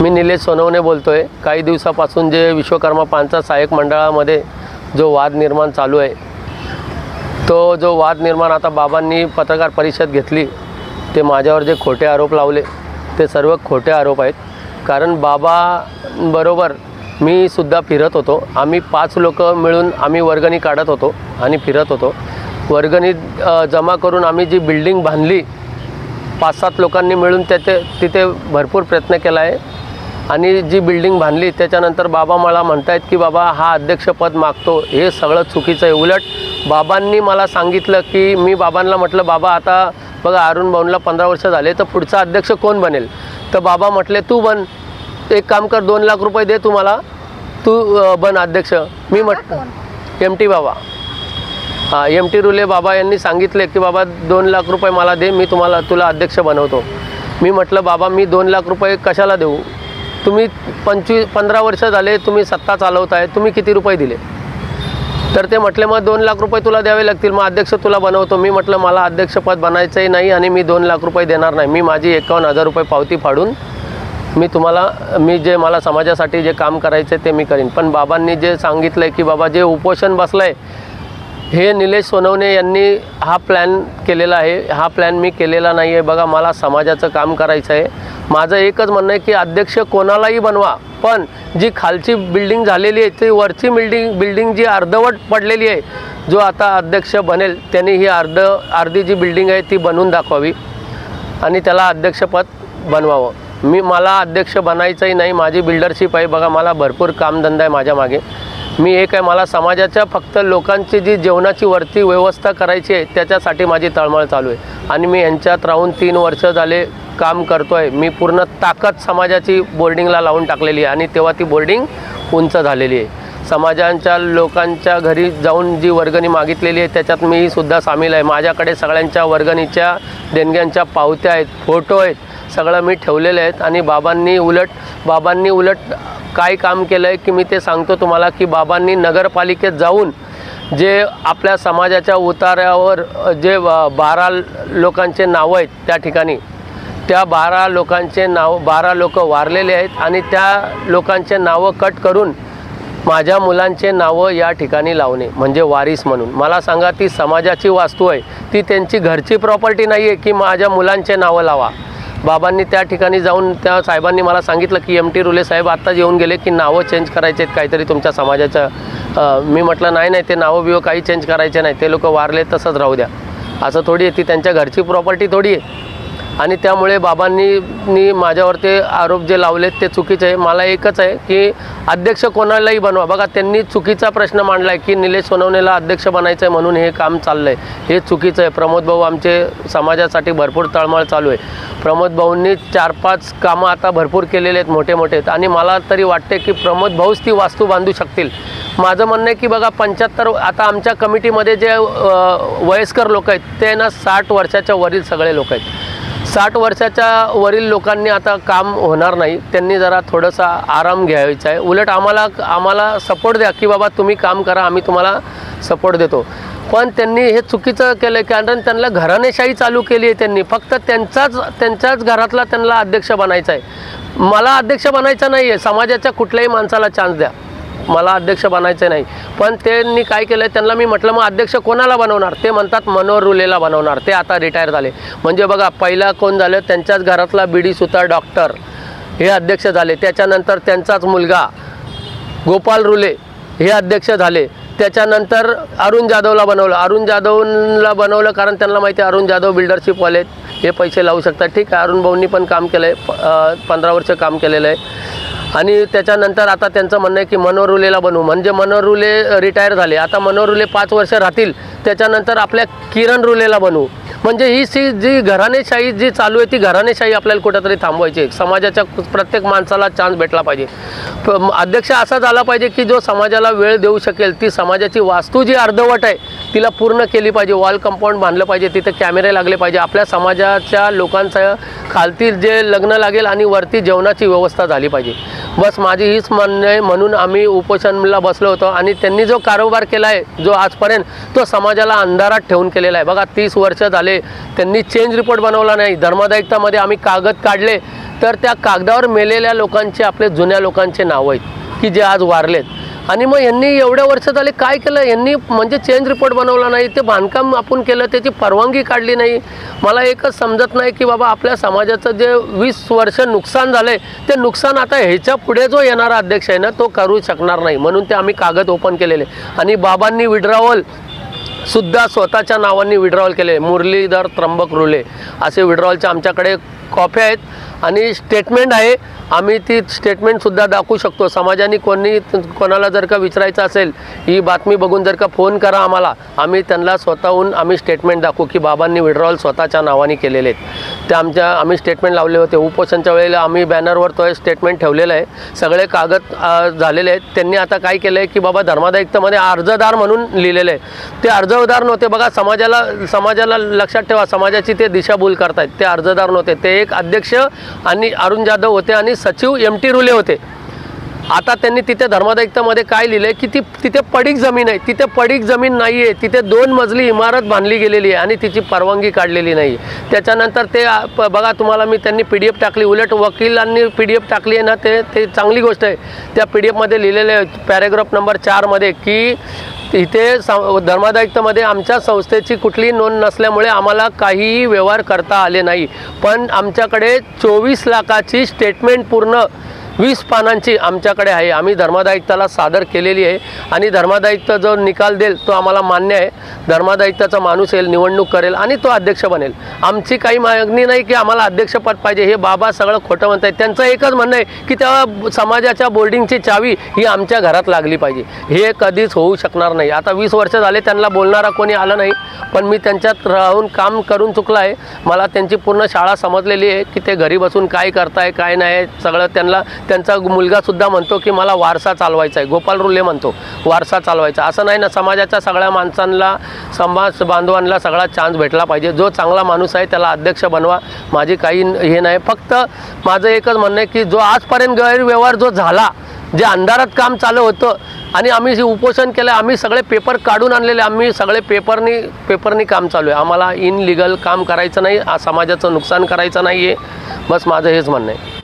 मी निलेश सोनवणे बोलतो आहे काही दिवसापासून जे विश्वकर्मा पांचा सहाय्यक मंडळामध्ये जो वाद निर्माण चालू आहे तो जो वाद निर्माण आता बाबांनी पत्रकार परिषद घेतली ते माझ्यावर जे खोटे आरोप लावले ते सर्व खोटे आरोप आहेत. कारण बाबाबरोबर मी सुद्धा फिरत होतो. आम्ही पाच लोक मिळून आम्ही वर्गणी काढत होतो आणि फिरत होतो. वर्गणी जमा करून आम्ही जी बिल्डिंग बांधली पाच सात लोकांनी मिळून त्याचे तिथे भरपूर प्रयत्न केला आहे आणि जी बिल्डिंग बांधली त्याच्यानंतर बाबा मला म्हणतायत की बाबा हा अध्यक्षपद मागतो. हे सगळं चुकीचं आहे. उलट बाबांनी मला सांगितलं की मी बाबांना म्हटलं बाबा आता बघा अरुण भाऊंला पंधरा वर्ष झाले तर पुढचा अध्यक्ष कोण बनेल? तर बाबा म्हटले तू बन. एक काम कर दोन लाख रुपये दे तुम्हाला. तू बन अध्यक्ष. मी म्हट एम टी बाबा. हां एम टी रुले बाबा यांनी सांगितले की बाबा दोन लाख रुपये मला दे. मी तुम्हाला तुला अध्यक्ष बनवतो. मी म्हटलं बाबा मी दोन लाख रुपये कशाला देऊ? तुम्ही पंचवीस पंधरा वर्ष झाले तुम्ही सत्ता चालवत आहे तुम्ही किती रुपये दिले? तर ते म्हटले मग दोन लाख रुपये तुला द्यावे लागतील मग अध्यक्ष तुला बनवतो. मी म्हटलं मला अध्यक्षपद बनायचंही नाही आणि मी दोन लाख रुपये देणार नाही. मी माझी एकावन्न हजार रुपये पावती फाडून मी तुम्हाला मी जे मला समाजासाठी जे काम करायचं आहे ते मी करीन. पण बाबांनी जे सांगितलं आहे की बाबा जे उपोषण बसलं आहे हे निलेश सोनवणे यांनी हा प्लॅन केलेला आहे. हा प्लॅन मी केलेला नाही आहे बघा मला समाजाचं काम करायचं आहे माझं एकच म्हणणं आहे की अध्यक्ष कोणालाही बनवा पण जी खालची बिल्डिंग झालेली आहे ती वरची बिल्डिंग बिल्डिंग जी अर्धवट पडलेली आहे जो आता अध्यक्ष बनेल त्यांनी ही अर्ध अर्धी जी बिल्डिंग आहे ती बनवून दाखवावी आणि त्याला अध्यक्षपद बनवावं. मी मला अध्यक्ष बनायचंही नाही माझी बिल्डरशिप आहे बघा मला भरपूर कामधंदा आहे माझ्या मागे. मी एक आहे मला समाजाच्या फक्त लोकांची जी जेवणाची वरती व्यवस्था करायची आहे त्याच्यासाठी माझी तळमळ चालू आहे. आणि मी यांच्यात राहून तीन वर्ष झाले काम करतो आहे मी पूर्ण ताकद समाजाची बोर्डिंगला लावून टाकलेली आहे आणि तेव्हा ती बोर्डिंग उंच झालेली आहे. समाजांच्या लोकांच्या घरी जाऊन जी वर्गणी मागितलेली आहे त्याच्यात मी सुद्धा सामील आहे. माझ्याकडे सगळ्यांच्या वर्गणीच्या देणग्यांच्या पावत्या आहेत फोटो आहेत सगळं मी ठेवलेले आहेत आणि बाबांनी उलट बाबांनी उलट काय काम केलं आहे की मी ते सांगतो तुम्हाला की बाबांनी नगरपालिकेत जाऊन जे आपल्या समाजाच्या उतार्यावर जे बारा लोकांचे नावं आहेत त्या ठिकाणी त्या बारा लोकांचे नाव बारा लोक वारलेले आहेत आणि त्या लोकांचे नावं कट करून माझ्या मुलांचे नावं या ठिकाणी लावणे म्हणजे वारीस म्हणून. मला सांगा ती समाजाची वास्तू आहे. ती त्यांची घरची प्रॉपर्टी नाही आहे की माझ्या मुलांचे नावं लावा? बाबांनी त्या ठिकाणी जाऊन त्या साहेबांनी मला सांगितलं की एम टी रुले साहेब आत्ताच येऊन गेले की नावं चेंज करायचे आहेत काहीतरी तुमच्या समाजाच्या मी म्हटलं नाही नाही ते नावं बिवं काही चेंज करायचे नाही. ते लोक वारले तसंच राहू द्या. असं थोडी आहे ती त्यांच्या घरची प्रॉपर्टी थोडी आहे. आणि त्यामुळे बाबांनी माझ्यावर ते आरोप जे लावलेत ते चुकीचे आहे. मला एकच आहे की अध्यक्ष कोणालाही बनवा. बघा त्यांनी चुकीचा प्रश्न मांडला आहे की निलेश सोनवणेला अध्यक्ष बनायचं आहे म्हणून हे काम चाललं आहे हे चुकीचं आहे. प्रमोद भाऊ आमचे समाजासाठी भरपूर तळमळ चालू आहे. प्रमोद भाऊंनी चार पाच कामं आता भरपूर केलेले आहेत मोठे मोठे आहेत. आणि मला तरी वाटते की प्रमोद भाऊच ती वास्तू बांधू शकतील. माझं म्हणणं आहे की बघा पंच्याहत्तर आता आमच्या कमिटीमध्ये जे वयस्कर लोक आहेत ते ना साठ वर्षाच्या वरील सगळे लोक आहेत. साठ वर्षाच्या वरील लोकांनी आता काम होणार नाही. त्यांनी जरा थोडासा आराम घ्यायचा आहे. उलट आम्हाला आम्हाला सपोर्ट द्या की बाबा तुम्ही काम करा आम्ही तुम्हाला सपोर्ट देतो. पण त्यांनी हे चुकीचं केलं आहे कारण त्यांना घराणेशाही चालू केली आहे त्यांनी. फक्त त्यांचाच त्यांच्याच घरातला त्यांना अध्यक्ष बनायचा आहे. मला अध्यक्ष बनायचं नाही आहे समाजाच्या कुठल्याही माणसाला चान्स द्या. मला अध्यक्ष बनायचं नाही. पण त्यांनी काय केलं त्यांना मी म्हटलं मग अध्यक्ष कोणाला बनवणार? ते म्हणतात मनोहर रुलेला बनवणार. ते आता रिटायर झाले. म्हणजे बघा पहिला कोण झालं? त्यांच्याच घरातला बीडी सुतार डॉक्टर हे अध्यक्ष झाले. त्याच्यानंतर त्यांचाच मुलगा गोपाल रुले हे अध्यक्ष झाले. त्याच्यानंतर अरुण जाधवला बनवलं. अरुण जाधवला बनवलं कारण त्यांना माहिती आहे अरुण जाधव बिल्डरशिपवाले हे पैसे लावू शकतात. ठीक आहे अरुण भाऊंनी पण काम केलं आहे पंधरा वर्ष काम केलेलं आहे. आणि त्याच्यानंतर आता त्यांचं म्हणणं आहे की मनोहरुलेला बनवू. म्हणजे मनोहर रुले रिटायर झाले. आता मनोहर पाच वर्ष राहतील. त्याच्यानंतर आपल्या किरण रुलेला बनवू. म्हणजे ही सी जी घराणेशाही जी चालू आहे ती घराणेशाही आपल्याला कुठेतरी थांबवायची समाजाच्या प्रत्येक माणसाला चान्स भेटला पाहिजे. अध्यक्ष असा झाला पाहिजे की जो समाजाला वेळ देऊ शकेल ती समाजाची वास्तू जी अर्धवट आहे तिला पूर्ण केली पाहिजे. वॉल कंपाऊंड बांधलं पाहिजे तिथे कॅमेरे लागले पाहिजे. आपल्या समाजाच्या लोकांचं खालती जे लग्न लागेल आणि वरती जेवणाची व्यवस्था झाली पाहिजे. बस माझी हीच म्हणणं आहे. म्हणून आम्ही उपोषणला बसलो होतो आणि त्यांनी जो कारोबार केला आहे जो आजपर्यंत तो समाजाला अंधारात ठेवून केलेला आहे. बघा तीस वर्ष झाले त्यांनी चेंज रिपोर्ट बनवला नाही. धर्मदायिकतामध्ये आम्ही कागद काढले तर त्या कागदावर मेलेल्या लोकांचे आपले जुन्या लोकांचे नावं आहेत की जे आज वारलेत. आणि मग यांनी एवढ्या वर्ष झाले काय केलं? यांनी म्हणजे चेंज रिपोर्ट बनवला नाही ते बांधकाम आपण केलं त्याची परवानगी काढली नाही. मला एकच समजत नाही की बाबा आपल्या समाजाचं जे वीस वर्ष नुकसान झालं आहे ते नुकसान आता ह्याच्या पुढे जो येणारा अध्यक्ष आहे ना तो करू शकणार नाही. म्हणून ते आम्ही कागद ओपन केलेले. आणि बाबांनी विड्रॉवल सुद्धा स्वतःच्या नावांनी विड्रॉवल केले. मुरलीधर त्र्यंबक रुले असे विड्रॉवलचे आमच्याकडे कॉप्या आहेत आणि स्टेटमेंट आहे. आम्ही ती स्टेटमेंटसुद्धा दाखवू शकतो. समाजाने कोणी कोणाला जर का विचारायचं असेल ही बातमी बघून जर का फोन करा आम्हाला. आम्ही त्यांना स्वतःहून आम्ही स्टेटमेंट दाखवू की बाबांनी विड्रॉल स्वतःच्या नावाने केलेले आहेत. ते आमच्या आम्ही स्टेटमेंट लावले होते. उपोषणच्या वेळेला आम्ही बॅनरवर तो स्टेटमेंट ठेवलेलं आहे. सगळे कागद झालेले आहेत. त्यांनी आता काय केलं आहे की बाबा धर्मादायुक्तमध्ये अर्जदार म्हणून लिहिलेलं आहे. ते अर्जदार नव्हते. बघा समाजाला समाजाला लक्षात ठेवा. समाजाची ते दिशाभूल करतायत. ते अर्जदार नव्हते. ते एक अध्यक्ष आणि अरुण जाधव होते आणि सचिव एम टी रुले होते. आता त्यांनी तिथे धर्मादायिकतामध्ये काय लिहिलं आहे की ती तिथे पडीक जमीन आहे. तिथे पडीक जमीन नाही आहे तिथे दोन मजली इमारत बांधली गेलेली आहे आणि तिची परवानगी काढलेली नाही. त्याच्यानंतर ते बघा तुम्हाला मी त्यांनी पी डी एफ टाकली. उलट वकिलांनी पी डी एफ टाकली आहे ना ते ते चांगली गोष्ट आहे. त्या पी डी एफमध्ये लिहिलेलं आहे पॅरेग्राफ नंबर चारमध्ये की इथे स धर्मादायुक्तमध्ये आमच्या संस्थेची कुठलीही नोंद नसल्यामुळे आम्हाला काहीही व्यवहार करता आले नाही. पण आमच्याकडे चोवीस लाखाची स्टेटमेंट पूर्ण वीस पानांची आमच्याकडे आहे. आम्ही धर्मादायुक्ताला सादर केलेली आहे. आणि धर्मादायुक्त जो निकाल देईल तो आम्हाला मान्य आहे. धर्मादायुक्ताचा माणूस येईल निवडणूक करेल आणि तो अध्यक्ष बनेल. आमची काही मागणी नाही की आम्हाला अध्यक्षपद पाहिजे. हे बाबा सगळं खोटं म्हणत आहेत त्यांचं एकच म्हणणं आहे की त्या समाजाच्या बोर्डिंगची चावी ही आमच्या घरात लागली पाहिजे. हे कधीच होऊ शकणार नाही. आता वीस वर्ष झाले त्यांना बोलणारा कोणी आलं नाही. पण मी त्यांच्यात राहून काम करून चुकलं आहे. मला त्यांची पूर्ण शाळा समजलेली आहे की ते घरी बसून काय करताय काय नाही सगळं त्यांना त्यांचा मुलगासुद्धा म्हणतो की मला वारसा चालवायचा आहे. गोपाल रुले म्हणतो वारसा चालवायचा. असं नाही ना समाजाच्या सगळ्या माणसांना समाज बांधवांना सगळा चान्स भेटला पाहिजे. जो चांगला माणूस आहे त्याला अध्यक्ष बनवा. माझी काही हे नाही. फक्त माझं एकच म्हणणं आहे की जो आजपर्यंत गैरव्यवहार जो झाला जे अंधारात काम चालू होतं आणि आम्ही जे उपोषण केलं आम्ही सगळे पेपर काढून आणलेले आम्ही सगळे पेपरनी पेपरनी काम चालू आहे. आम्हाला इनलिगल काम करायचं नाही समाजाचं नुकसान करायचं नाही आहे बस माझं हेच म्हणणं आहे.